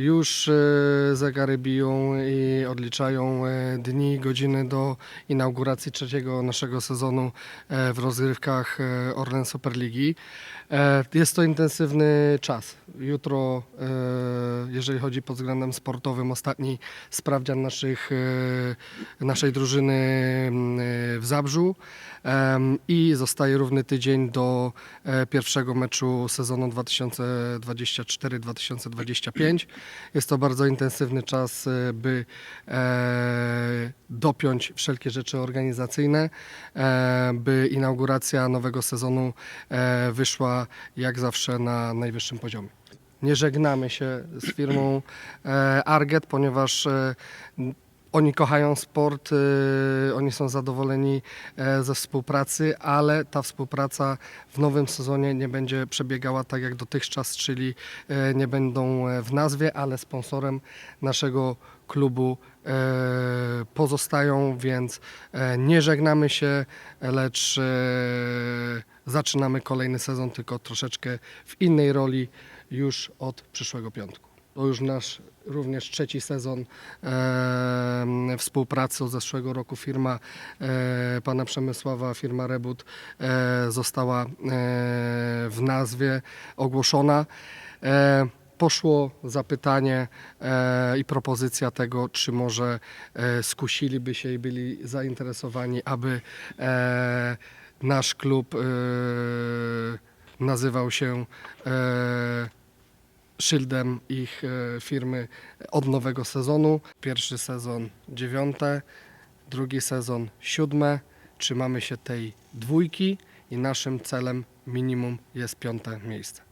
Już e, zegary biją i odliczają e, dni, godziny do inauguracji trzeciego naszego sezonu e, w rozgrywkach Orlen Superligi. Jest to intensywny czas. Jutro, jeżeli chodzi pod względem sportowym, ostatni sprawdzian naszych, naszej drużyny w Zabrzu i zostaje równy tydzień do pierwszego meczu sezonu 2024-2025. Jest to bardzo intensywny czas, e, by e, dopiąć wszelkie rzeczy organizacyjne, e, by inauguracja nowego sezonu wyszła jak zawsze na najwyższym poziomie. Nie żegnamy się z firmą Arget, ponieważ oni kochają sport, e, oni są zadowoleni e, ze współpracy, ale ta współpraca w nowym sezonie nie będzie przebiegała tak jak dotychczas, czyli e, nie będą e, w nazwie, ale sponsorem naszego klubu pozostają, więc nie żegnamy się, lecz zaczynamy kolejny sezon, tylko troszeczkę w innej roli już od przyszłego piątku. To już nasz również trzeci sezon e, współpracy od zeszłego roku. Firma e, pana Przemysława, firma Rebut e, została e, w nazwie ogłoszona. Poszło zapytanie e, i propozycja tego, czy może e, skusiliby się i byli zainteresowani, aby e, nasz klub e, nazywał się e, szyldem ich e, firmy od nowego sezonu. Pierwszy sezon dziewiąte, drugi sezon siódme. Trzymamy się tej dwójki i naszym celem minimum jest piąte miejsce.